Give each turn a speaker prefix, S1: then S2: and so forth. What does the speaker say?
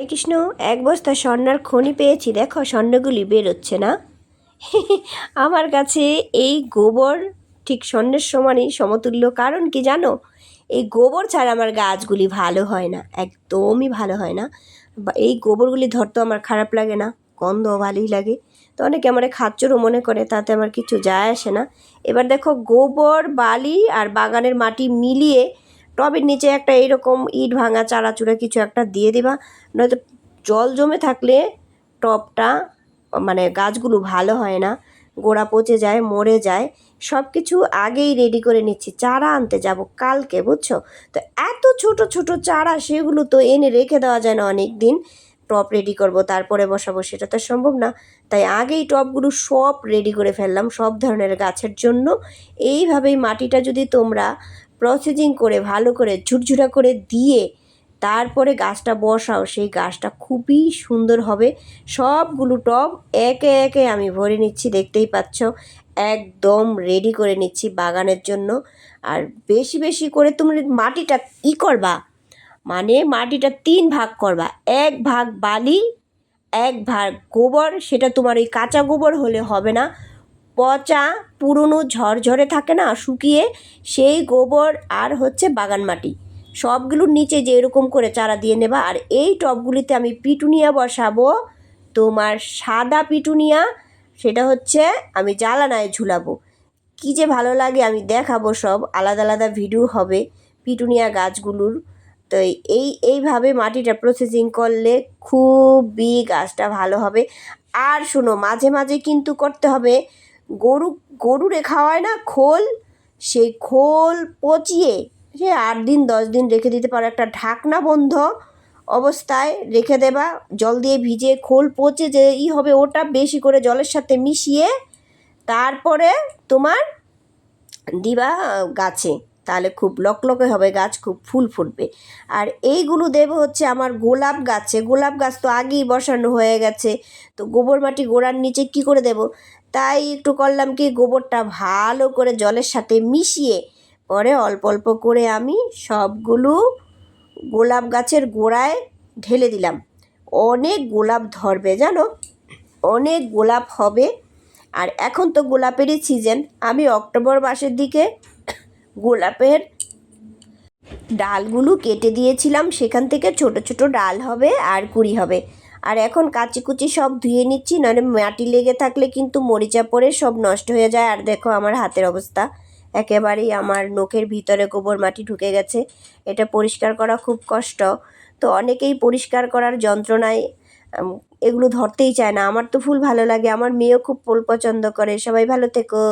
S1: হরে কৃষ্ণ, এক বস্তা স্বর্ণার খনি পেয়েছি। দেখো, স্বর্ণগুলি বেরোচ্ছে না। আমার কাছে এই গোবর ঠিক স্বর্ণের সমানই সমতুল্য। কারণ কি জানো? এই গোবর ছাড়া আমার গাছগুলি ভালো হয় না, একদমই ভালো হয় না। এই গোবরগুলি ধরতে আমার খারাপ লাগে না, গন্ধ ভালোই লাগে। তো অনেকে আমার খাচ্চরও মনে করে, তাতে আমার কিছু যায় আসে না। এবার দেখো, গোবর, বালি আর বাগানের মাটি মিলিয়ে টবের নিচে একটা এইরকম ইট ভাঙা, চারাচুরা কিছু একটা দিয়ে দেবা। নয়তো জল জমে থাকলে টবটা মানে গাছগুলো ভালো হয় না, গোড়া পচে যায়, মরে যায়। সব কিছু আগেই রেডি করে নিচ্ছি। চারা আনতে যাব কালকে, বুঝছ? তো এত ছোট ছোট চারা সেগুলো তো এনে রেখে দেওয়া যায় না অনেক দিন টপ রেডি করব, তারপরে বসাবো, সেটা তো সম্ভব না। তাই আগেই টপগুলো সব রেডি করে ফেললাম সব ধরনের গাছের জন্য। এইভাবেই মাটিটা যদি তোমরা প্রসেসিং করে, ভালো করে, ঝুরঝুরা করে দিয়ে তারপরে গাছটা বসাও। সেই গাছটা খুবই সুন্দর হবে। সবগুলো টব একে একে আমি ভরে নিচ্ছি, দেখতেই পাচ্ছ। একদম রেডি করে নিচ্ছি বাগানের জন্য। আর বেশি বেশি করে তুমি মাটিটা ই করবা। মানে মাটিটা তিন ভাগ করবা। এক ভাগ বালি, এক ভাগ গোবর, সেটা তোমার ওই কাঁচা গোবর হলে হবে না। পচা, পুরনো, ঝরঝরে থাকে না, শুকিয়ে সেই গোবর আর হচ্ছে বাগান মাটি। সবগুলোর নিচে যে এরকম করে চারা দিয়ে নেবা। আর এই টবগুলিতে আমি পিটুনিয়া বসাবো। তোমার সাদা পিটুনিয়া, সেটা হচ্ছে আমি জ্বালানায় ঝুলাবো। কী যে ভালো লাগে, আমি দেখাবো সব। আলাদা আলাদা ভিডিও হবে পিটুনিয়া গাছগুলোর। তো এই এইভাবে মাটিটা প্রসেসিং করলে খুবই গাছটা ভালো হবে। আর শোনো, মাঝে মাঝে কিন্তু করতে হবে গরু গরু গরুরে খাওয়ায় না খোল, সেই খোল পচিয়ে সে আট দিন, দশ দিন রেখে দিতে পারো। একটা ঢাকনা বন্ধ অবস্থায় রেখে দেবা, জল দিয়ে ভিজে খোল পচে যে ই হবে ওটা বেশি করে জলের সাথে মিশিয়ে তারপরে তোমার দিবা গাছে। তাহলে খুব লকলকে হবে, গাছ খুব ফুল ফুটবে। আর এইগুলো দেবো হচ্ছে আমার গোলাপ গাছে, গোলাপ গাছ তো আগেই বসানো হয়ে গেছে। তো গোবর মাটি গোড়ার নিচে কি করে দেব? তাই একটু করলাম কি, গোবরটা ভালো করে জলের সাথে মিশিয়ে পরে অল্প অল্প করে আমি সবগুলো গোলাপ গাছের গোড়ায় ঢেলে দিলাম। অনেক গোলাপ ধরবে, জানো? অনেক গোলাপ হবে। আর এখন তো গোলাপেরই সিজন আমি অক্টোবর মাসের দিকে গোলাপের ডালগুলো কেটে দিয়েছিলাম। সেখান থেকে ছোট ছোট ডাল হবে আর কুড়ি হবে। আর এখন কাচি কুচি সব ধুয়ে নিচ্ছি, নাহলে মাটি লেগে থাকলে কিন্তু মরিচা পড়ে সব নষ্ট হয়ে যায়। আর দেখো আমার হাতের অবস্থা। একেবারেই আমার নখের ভিতরে গোবর মাটি ঢুকে গেছে। এটা পরিষ্কার করা খুব কষ্ট। তো অনেকেই পরিষ্কার করার যন্ত্রণায় এগুলো ধরতেই চায় না। আমার তো ফুল ভালো লাগে। আমার মেয়েও খুব ফুল পছন্দ করে। সবাই ভালো থেকো।